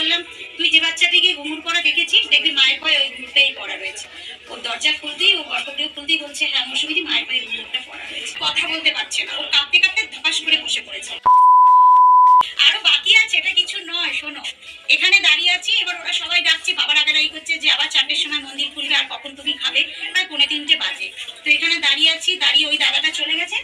বললাম তুই যে বাচ্চাটিকে ঘুমুর করা দেখেছিস দেখবি মায়ের পায়ে ওই ঘুরতেই পড়া রয়েছে। ও দরজা খুলতেই ও গর্ভগৃহ খুলতেই বলছে হ্যাঁ মৌসুমিদি মায়ের পায়ে ঘুমুরটা পড়া রয়েছে। কথা বলতে পারছে না। ও কাঁপতে কাঁপতে ধপাস করে বসে পড়েছে। আরও বাকি আছে, এটা কিছু নয়, শোনো। এখানে দাঁড়িয়ে আছি, এবার ওরা সবাই ডাকছে, বাবার আগারাই করছে যে, আবার চারটের সময় মন্দির খুলবে, আর কখন তুমি খাবে? প্রায় পৌনে তিনটে বাজে। তো এখানে দাঁড়িয়ে আছি, দাঁড়িয়ে ওই দাদাটা চলে গেছে।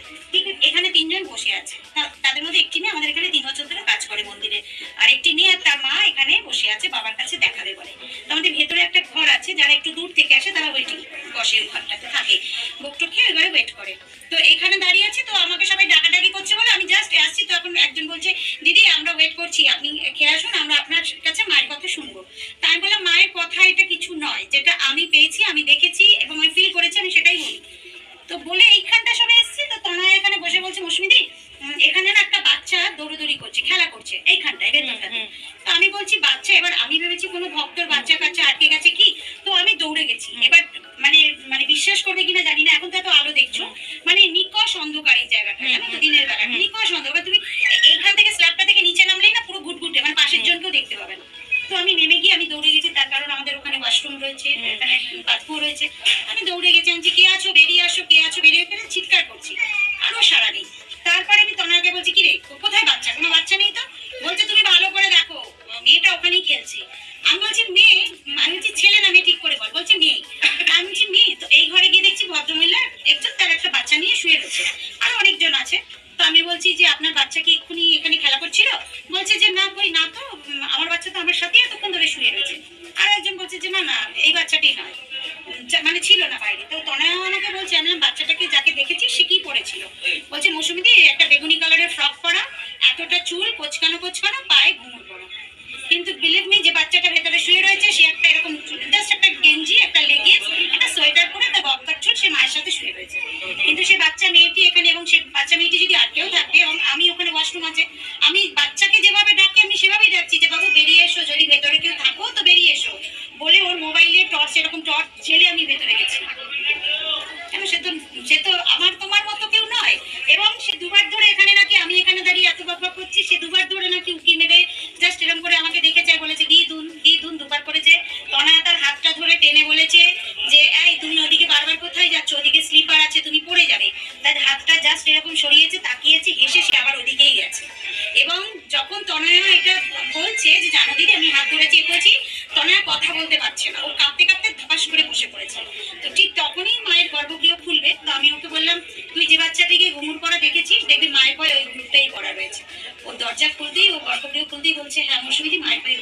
বসে আছে, বাবার কাছে দেখাবে বলে আমাদের ভেতরে একটা ঘর আছে, যারা একটু দূর থেকে আসে, তারা ওয়েটিং বসে ওই ঘরটাতে থাকে। বুকটুক খেয়ে এবারে ওয়েট করে। তো এখানে দাঁড়িয়ে আছে, তো আমাকে সবাই ডাকাডাকি করছে বলে আমি জাস্ট আসছি, তো এখন একজন বলছে, দিদি, আমরা ওয়েট করছি, আপনি খেয়ে আসুন, আমরা আপনার কাছে মায়ের কথা শুনব। তাই বললাম, মায়ের কথা এটা কিছু নয়, যেটা আমি পেয়েছি, আমি দেখেছি এবং আমি ফিল করেছি আমি সেটাই বলি তো বলে এইখানটা সবাই এসেছি তো তনয় এখানে বসে বলছে মৌসুমিদি উম, এখানে না একটা বাচ্চা দৌড়োদৌড়ি করছে খেলা করছে এইখানটায় ভেতরটাতে তো আমি বলছি বাচ্চা এবার আমি ভেবেছি কোনো ভক্তর বাচ্চা কাচ্চা আটকে গেছে কি? তো আমি দৌড়ে গেছি। এবার মানে মানে বিশ্বাস করবে কিনা জানি না এখন তো এত আলো দেখছ। মানে নিকষ অন্ধকার এই জায়গাটা জানো তো দিনের বেলা। নিকষ অন্ধকার তুমি এইখান থেকে স্ল্যাবটা থেকে নিচে নামলেই না পুরো ঘুটঘুটে মানে পাশের জনকেও দেখতে পাবে না। তো আমি নেমে গিয়ে আমি দৌড়ে গেছি তার কারণ আমাদের ওখানে ওয়াশরুম রয়েছে এখানে বাথরুম রয়েছে। আমি দৌড়ে গেছি আমি কে আছো? বেরিয়ে আসো কে আছো? বেরিয়ে ফেলে চিৎকার করছি। খেলছে আমি বলছি, মেয়ে, আমি বলছি, ছেলে না, মেয়ে, ঠিক করে বল। বলছে, মেয়ে। আমি বলছি, মেয়ে, তো এই ঘরে গিয়ে দেখছি ভদ্রমহিলা একজন তার একটা বাচ্চা নিয়ে শুয়ে রয়েছে। আর অনেকজন আছে। তো আমি বলছি যে, আপনার বাচ্চা কি এক্ষুনি এখানে খেলা করছিল? বলছে যে, না কই না তো আমার বাচ্চা তো আমার সাথেই এতক্ষণ ধরে শুয়ে রয়েছে। আর একজন বলছে যে, না না, এই বাচ্চাটি নয়। মানে ছিল না বাইরে। তো তনয় আমাকে বলছে, আমি বাচ্চাটাকে যাকে দেখেছি, সে কি পড়েছিল বলছে, মৌসুমিদি, একটা বেগুনি কালারের ফ্রক পরা, এতটা চুল, কোচকানো কোচকানো, পায়ে পরা কিন্তু বিলিভ মি যে বাচ্চাটা ভেতরে শুয়ে রয়েছে, সে একটা এরকম জাস্ট একটা গেঞ্জি, একটা লেগিংস একটা সোয়েটার পরে একটা বক্কার চুল সে মায়ের সাথে শুয়ে রয়েছে। কিন্তু সে বাচ্চা মেয়েটি এখানে এবং সে বাচ্চা মেয়েটি যদি আটকেও থাকে, এবং আমি ওখানে ওয়াশরুম আছে, আমি বাচ্চাকে যেভাবে ডাকি, আমি সেভাবেই ডাকছি যে, বাবু, বেরিয়ে এসো, যদি ভেতরে কেউ থাকো, তো বেরিয়ে এসো। বলে ওর মোবাইলে টর্চ এরকম টর্চ ঝেলে আমি ভেতরে গেছি কেন সে তো সে তো আমার তোমার মতো কেউ নয় এবং সে দুবার ধরে এখানে নাকি আমি এখানে দাঁড়িয়ে এত বকবক করছি সে দুবার ধরে নাকি উকি মেরে জাস্ট এরকম করে আমাকে দেখেছে আর বলেছে দি দুন দি দুন দুবার করেছে তনয়া তার হাতটা ধরে টেনে বলেছে যে, এই, তুমি ওদিকে বারবার কোথায় যাচ্ছ? ওদিকে স্লিপার আছে, তুমি পড়ে যাবে। তার হাতটা জাস্ট এরকম সরিয়েছে, তাকিয়েছে, হেসে সে আবার ওদিকেই গেছে। এবং যখন তনয়া এটা বলছে যে, জানো দিদি, আমি হাত ধরে চেক করেছি, তনয়া কথা বলতে পারছে না। ও কাঁপতে কাঁপতে ধপাস করে বসে পড়েছে। তো ঠিক তখনই মায়ের গর্ভগৃহ খুলবে। তো আমি ওকে বললাম, তুই যে বাচ্চাটিকে ঘুমুর করা দেখেছিস, দেখবি মায়ের পায়ে ওই ঘুরতেই করা রয়েছে। ও দরজা খুলতেই, ও গর্ভগৃহ খুলতেই বলছে হ্যাঁ মৌসুমিদি মায়ের পায়ে